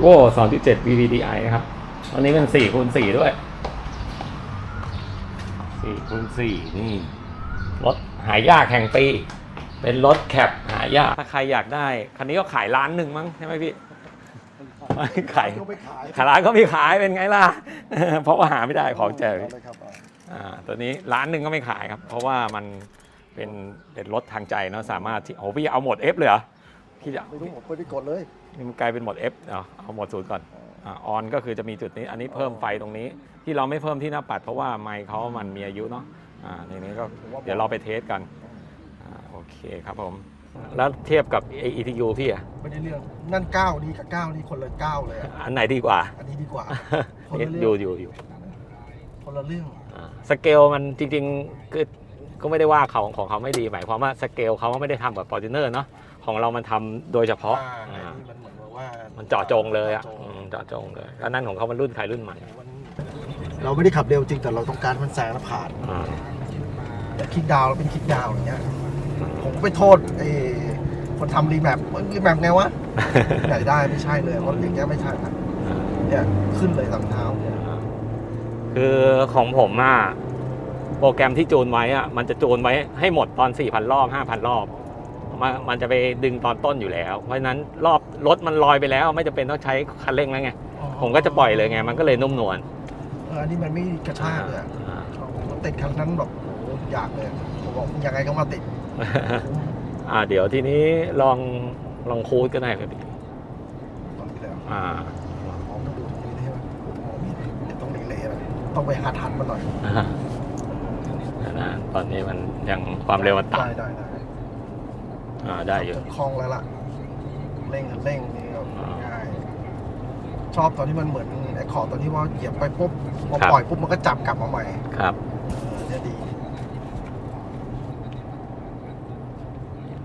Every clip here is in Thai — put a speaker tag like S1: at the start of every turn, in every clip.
S1: โว2.7 VVDi นะครับ อันนี้เป็น4คูณ4ด้วย4คูณ4นี่ รถหายากแห่งปี เป็นรถแคปหายาก ถ้าใครอยากได้ คันนี้ก็ขายล้านหนึ่งมั้งใช่ไหมพี่ขาย
S2: ก็ไปขาย
S1: ขายร้านก็มีขายเป็นไงล่ะ เพราะว่าหาไม่ได้ของแจก
S2: เอาเลยครับเอา
S1: อ่าตัวนี้ร้านหนึ่งก็ไม่ขายครับ เพราะว่ามันเป็นเป็นรถทางใจเนาะสามารถที่โอ้พี่เอาหมด F เลยเหรอพี่จะ
S2: ไม่รู้ผมไปกดเลย
S1: นี่มันกลายเป็นหมด F เอาเอาหมดศูนย์ก่อนอ่าออนก็คือจะมีจุดนี้ อันนี้เพิ่มไฟตรงนี้ ที่เราไม่เพิ่มที่หน้าปัด เพราะว่าไมค์เขามันมีอายุเนาะอ่าในนี้ก็เดี๋ยวเราไปเทสกันอ่าโอเคครับผม แล้วเทียบกับ ETU พี่อะ
S2: ไม่ได้เรื่องนั่นเก้านี่กับเก้านี่คนละเก้าเลยอะ
S1: อันไหนดีกว่า
S2: อันนี้ดีกว่าคน
S1: เอ๊ะ
S2: ละ
S1: อยู่
S2: เรื่อง
S1: อยู่อยู่
S2: คนละเรื่อง
S1: อ่าสเกลมันจริงๆคือ ก็ไม่ได้ว่าเขาของเขาไม่ดีหมายความว่าสเกลเขาไม่ได้ทำแบบ f o r t u n e r เนาะของเรามันทำโดยเฉพาะ
S2: อ่า
S1: อ่า
S2: อันนี้มันเหมือนกับว่า
S1: มันเจาะจงเลยอะ
S2: จาจง
S1: อืมเจาะจงเลยอันนั้นของเขามันรุ่นใครรุ่นใหม่
S2: มันเราไม่ได้ขับเร็วจริงแต่เราต้องการมันแซงแล้วผ่าน
S1: อ่า
S2: แต่คลิกดาวน์เราเป็นคลิกดาวน์อย่างเงี้ยผมไปโทษไอ้คนทำรีแมปรีแมปไงวะไหนได้ไม่ใช่เลยเพราะอย่างเงี้ยไม่ใช่นะเนี่ยขึ้นเลยสามเท้าเนี่ย
S1: คือของผมอะ โปรแกรมที่จูนไว้อะมันจะจูนไว้ให้หมดตอน 4,000 รอบ 5,000 รอบ มันมันจะไปดึงตอนต้นอยู่แล้ว เพราะฉะนั้นรอบรถมันลอยไปแล้ว ไม่จำเป็นต้องใช้คันเร่งแล้วไง ผมก็จะปล่อยเลยไง มันก็เลยนุ่มนวล
S2: เอออันนี้มันไม่กระชากเลยอะ
S1: อ่า
S2: ผมติดคันนั้นแบบโอ้โหอยากเลยผมบอกยังไงก็มาติด
S1: อ่าเดี๋ยวทีนี้ลองลองคูดก็ได้ครับพี่
S2: ตอนนี้แล้ว
S1: อ่า
S2: อ๋อมาดูตรงนี้ได้ไหมอ๋อมีเดี๋ยวต้องรีเลย์นะต้องไปหาทันมันหน่อย
S1: อ่า นะตอนนี้มันยังความเร็วมันต่
S2: ได้ได้ได้ำ
S1: อ่าได้อยู่
S2: คล่องแล้วล่ะ เร่งเร่งนี่ก็
S1: อ่า
S2: ง่ายชอบตอนที่มันเหมือนไอ้ขอบตอนที่ว่าเหยียบไปปุ๊บพอ
S1: ครับ
S2: ปล่อยปุ๊บมันก็จับกลับมาใหม่
S1: ครับ
S2: เออเนี่ยดี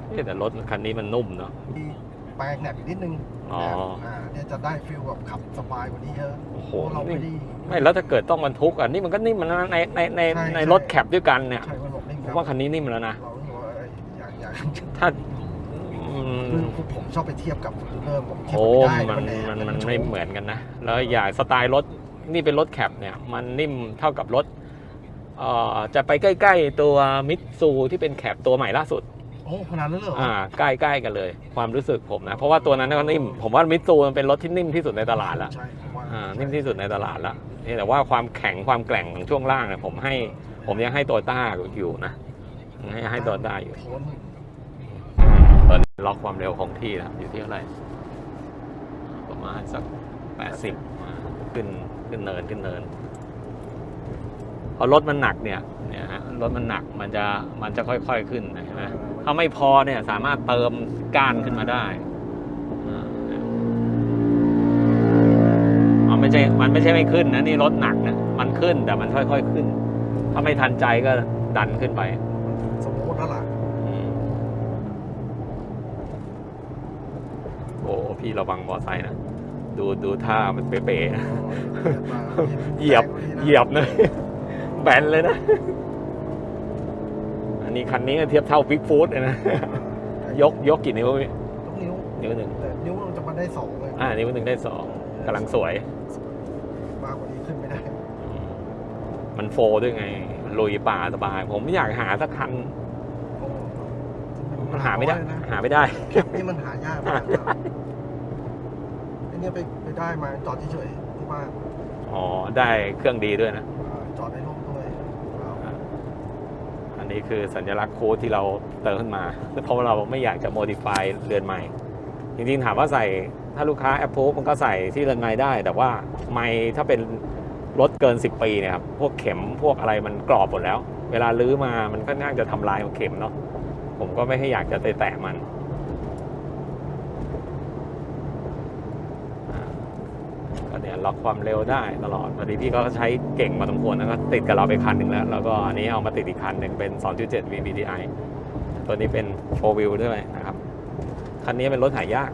S1: เอ๊ะแต่รถคันนี้มันนุ่มเนาะ
S2: มี แปลงแหนบอีกนิดนึง
S1: อ๋อ
S2: อ่าเนี่ยจะได้ฟิลแบบขับสบายกว่านี้เยอะ
S1: โอ้โห
S2: เพราะเราไม่ได้
S1: ไม่แล้วถ้าเกิดต้องบรรทุกอะนี่มันก็นิ่มมันนะในในใน
S2: ใช่
S1: ใน
S2: ใช่
S1: รถแคปด้วยกันเนี่ย
S2: ใช่มันบอกนิ่ง
S1: ผ
S2: ค
S1: ม
S2: รับ
S1: ว่าคันนี้นิ่มแล้วนะ
S2: เรารู้สึกว่าเอ้ยอยากอยาก
S1: ถ้าอืม
S2: คือผมชอบไปเทียบกับเริ่มผมเทียบ
S1: โอ้
S2: ไม่ได้
S1: มัน
S2: แอร์
S1: มัน
S2: แต่
S1: มัน
S2: โช
S1: ไม่
S2: ว์
S1: เหมือนกันนะแล้วอย่างสไตล์รถนี่เป็นรถแคปเนี่ย มันนิ่มเท่ากับรถเอ่อจะไปใกล้ ๆ ตัวมิตซูที่เป็นแคปตัวใหม่ล่าสุด
S2: โอ้ขนาดนั้นเลยเหรอ
S1: อ่าใกล้ๆกันเลย ความรู้สึกผมนะ เพราะว่าตัวนั้นก็นิ่ม ผมว่ามิตซูมันเป็นรถที่นิ่มที่สุดในตลาดแล้ว
S2: ใช่ผมว่า
S1: อ่านิ่มที่สุดในตลาดแล้วนี่แต่ว่าความแข็งความแกร่งของช่วงล่างเนี่ยผมให้ ผมยังให้ตัวต้าอยู่นะให้ให้ตัวต้าอยู่
S2: ทน
S1: ตอนนี้ล็อกความเร็วของที่นะครับอยู่ที่เท่าไหร่ประมาณสักแปดสิบขึ้นขึ้นเนินขึ้นเนินพอรถมันหนักเนี่ยเนี่ยฮะรถมันหนักมันจะมันจะค่อยๆขึ้นนะเห็นไหม ถ้าไม่พอเนี่ยสามารถเติมก้านขึ้นมาได้อ่าอ๋อไม่ใช่มันไม่ใช่ไม่ขึ้นนะนี่รถหนักนะมันขึ้นแต่มันค่อยๆขึ้น ถ้าไม่ทันใจก็ดันขึ้นไป
S2: สมมติแล้วล่ะ
S1: อืมโอ้พี่ระวังมอไซค์นะดูดูท่ามันเป๋ๆนะเหยียบเหยียบเลยแบนเลยนะ อันนี้คันนี้เทียบเท่าบิ๊กฟูดเลยนะ ยกยกกี่นิ้วพี่
S2: ทุกนิ้ว
S1: นิ้วหนึ่ง
S2: แต่นิ้วเราจะมาได้สองเลย
S1: อ่านิ้วหนึ่งได้สองกำลังสวย
S2: มากกว่านี้ขึ้นไม่ได้
S1: อืมมันโฟร์ด้วยไงลุยป่าสบาย ผมอยากหาสักคัน
S2: โอ้
S1: มันหาไม่ได้
S2: นะ
S1: หาไม่ได้
S2: แคปนี่มันหายากมากนะไอเนี่ยไปไปได้มาจอดเฉยๆที่บ้าน
S1: อ๋อ ได้เครื่องดีด้วยนะ
S2: อ่าจอดในร่มด้วยเอา
S1: อั นี้คือสัญลักษณ์โค้ดที่เราเติมขึ้นมา เพราะเราไม่อยากจะโมดิฟายเรือนใหม่ จริงๆถามว่าใส่ถ้าลูกค้าแอปพูมันก็ใส่ที่เรือนใหม่ได้ แต่ว่าไม่ถ้าเป็นรถเกิน 10 ปีเนี่ยครับพวกเข็มพวกอะไรมันกรอบหมดแล้ว เวลาลื้อมามันก็น่าจะทำลายเข็มเนาะผมก็ไม่ให้อยากจะแตะมันอ่าก็เนี่ย ล็อกความเร็วได้ตลอดพอดีพี่ก็ใช้เก่งมาสมควรแล้วก็ติดกับเราไปคันหนึ่งแล้ว แล้วก็อันนี้เอามาติดอีกคันหนึ่งเป็น 2.7 VVDi ตัวนี้เป็น 4 wheel ด้วยนะครับ คันนี้เป็นรถหายาก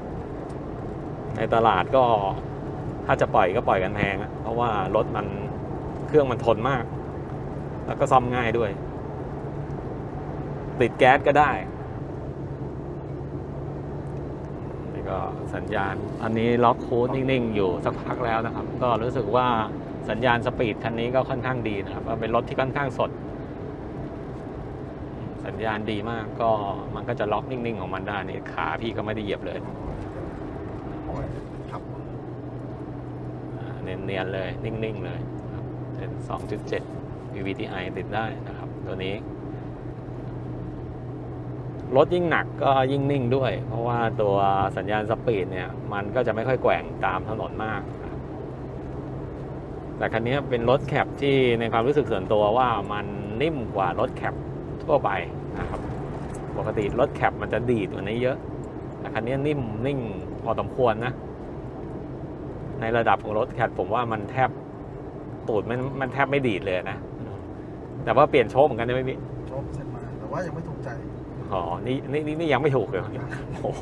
S1: ในตลาดก็ถ้าจะปล่อยก็ปล่อยกันแพงอะเพราะว่ารถมันเครื่องมันทนมาก แล้วก็ซ่อมง่ายด้วย ติดแก๊สก็ได้ ติด ก็สัญญาณ อันนี้ล็อกคูดนิ่งๆ อยู่สักพักแล้วนะครับ ก็รู้สึกว่าสัญญาณสปีดคันนี้ก็ค่อนข้างดีนะครับเป็นรถที่ค่อนข้างสด สัญญาณดีมากก็มันก็จะล็อกนิ่งๆ ของมันได้นี่ขาพี่ก็ไม่ได้เหยียบเลย
S2: โอ้ยขับ
S1: เนียนๆเลย นิ่งๆ เลยเป็น 2.7 VVTi ติดได้นะครับ ตัวนี้ รถยิ่งหนักก็ยิ่งนิ่งด้วย เพราะว่าตัวสัญญาณสปีดเนี่ยมันก็จะไม่ค่อยแกว่งตามถนนมาก แต่คันนี้เป็นรถแคปที่ในความรู้สึกส่วนตัวว่ามันนิ่มกว่ารถแคปทั่วไปนะครับปกติรถแคปมันจะดีดกว่านี้เยอะ แต่คันนี้นิ่มนิ่งพอสมควรนะ ในระดับของรถแคทผมว่ามันแทบตูดมันมันแทบไม่ดีดเลยนะ แต่ว่าเปลี่ยนโชคเหมือนกันใช่ไหมพี่
S2: โชคเสร็จมาแต่ว่ายังไม่ถูกใจ
S1: อ๋อนี่นี่นี่นี่ยังไม่ถูกเลยโอ้โห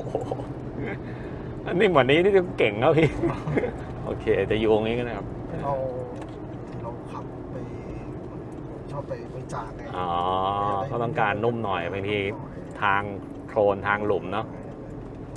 S1: อันนี้เหมือนนี้นี่เก่งแล้วพี่ โอเคจะอยู่ตรงนี้กันนะครับ
S2: เราที่เราขับไปชอบไปบริจาคไง
S1: อ๋อก็ต้องการนุ่มหน่อยบางทีทางโคลนทางหลุมเนาะ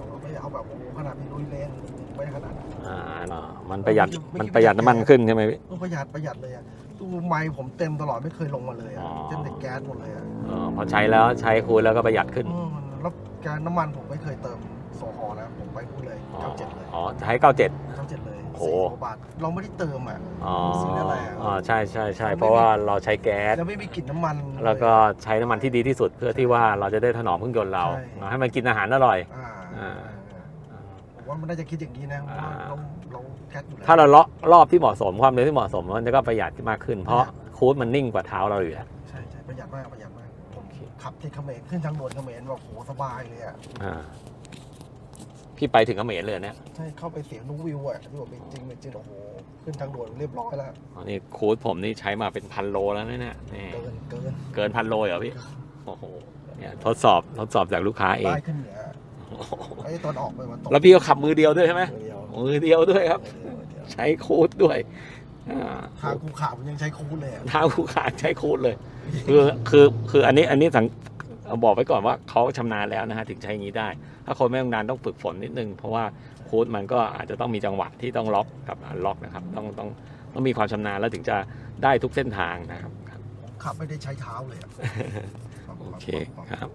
S2: เราไม่เอาแบบโอ้โหขนาดมีลุยเลน ไม่ขนาดนั้น
S1: อ่าเนาะมันประหยัด มันประหยัดน้ำมันขึ้นใช่ไหมพี่
S2: เออประหยัดประหยัดเลยอะตู้ไม้ผมเต็มตลอดไม่เคยลงมาเลยอะ
S1: อ๋อ
S2: เต็มแต่แก๊สหมดเลยอะ
S1: เออพอใช้แล้วใช้คูณแล้วก็ประหยัดขึ้น
S2: อืมแล้วแก๊สน้ำมันผมไม่เคยเติมโซฮอล์นะผมไปพูดเลย
S1: อ๋อ
S2: เก้าเจ็ดเลย
S1: อ๋อใช้เก้าเจ็ด
S2: เก้าเจ็ดเลย
S1: โอ้โห
S2: สี่กว่าบาทเราไม่ได้เติมอะ
S1: อ๋อ
S2: สีอะไรอะ
S1: อ๋อใช่ใช่ใช่เพราะว่าเราใช้แก๊ส
S2: แล้วไม่มีกลิ่นน้ำมัน
S1: แล้วก็ใช้น้ำมันที่ดีที่สุดเพื่อที่ว่าเราจะได้ถนอมเครื่องยนต์เรา
S2: ใช่
S1: ให้มันกินอาหารอร่อย
S2: อ่า
S1: อ่า
S2: ผม ว่ามันน่าจะคิดอย่างนี้นะเพราะว่า
S1: อ่า
S2: เราเราแก๊สอยู่แล้ว
S1: ถ้าเราเลาะรอบที่เหมาะสมความเร็วที่เหมาะสมมันก็ประหยัดมากขึ้น เพราะคูดมันนิ่งกว่าเท้าเราอยู่แล้ว
S2: ใช่ใช่ประหยัดมากประหยัดมากผม
S1: โอเค
S2: ขับที่เขมรขึ้นทางด่วนเขมรแบบโหสบายเลยอะ
S1: อ่าพี่ไปถึงเขมรเลยเนี่ย
S2: ใช่เข้าไปเสียงนกวิวอะที่บอกเป็นจริงเป็นจริงโอ้โหขึ้นทางด่วนเรียบร้อยแล้ว
S1: อันนี้คูดผมนี่ใช้มาเป็นพันโลแล้วนะเนี่ยนี่
S2: เกินเกิน
S1: เกินพันโลเหรอพี่โอ้โหเนี่ยทดสอบทดสอบจากลูกค้าเอง
S2: ใต้ขึ้นเหนือ
S1: โอ้โห
S2: ไอ้ตอนออกไปมันตก
S1: แล้วพี่ก็ขับมือเดียวด้วยใช่ไหม
S2: เดียว
S1: มือเดียวด้วยครับ
S2: เดียวเดียว
S1: ใช้คูดด้วยอ่า
S2: ทางกูขาผมยังใช้คูดเลยอะ
S1: ทางคูขาดใช้คูดเลย คือคือคืออันนี้อันนี้สังเอาบอกไว้ก่อนว่าเขาชำนาญแล้วนะฮะถึงใช้อย่างนี้ได้ ถ้าคนไม่ชำนาญต้องฝึกฝนนิดนึง เพราะว่าโค้ดมันก็อาจจะต้องมีจังหวะที่ต้องล็อกกับอันล็อกนะครับ ต้องต้องต้องมีความชำนาญแล้วถึงจะได้ทุกเส้นทางนะครับครับ
S2: ผมขับไม่ได้ใช้เท้าเลยอะ
S1: โอเคครับ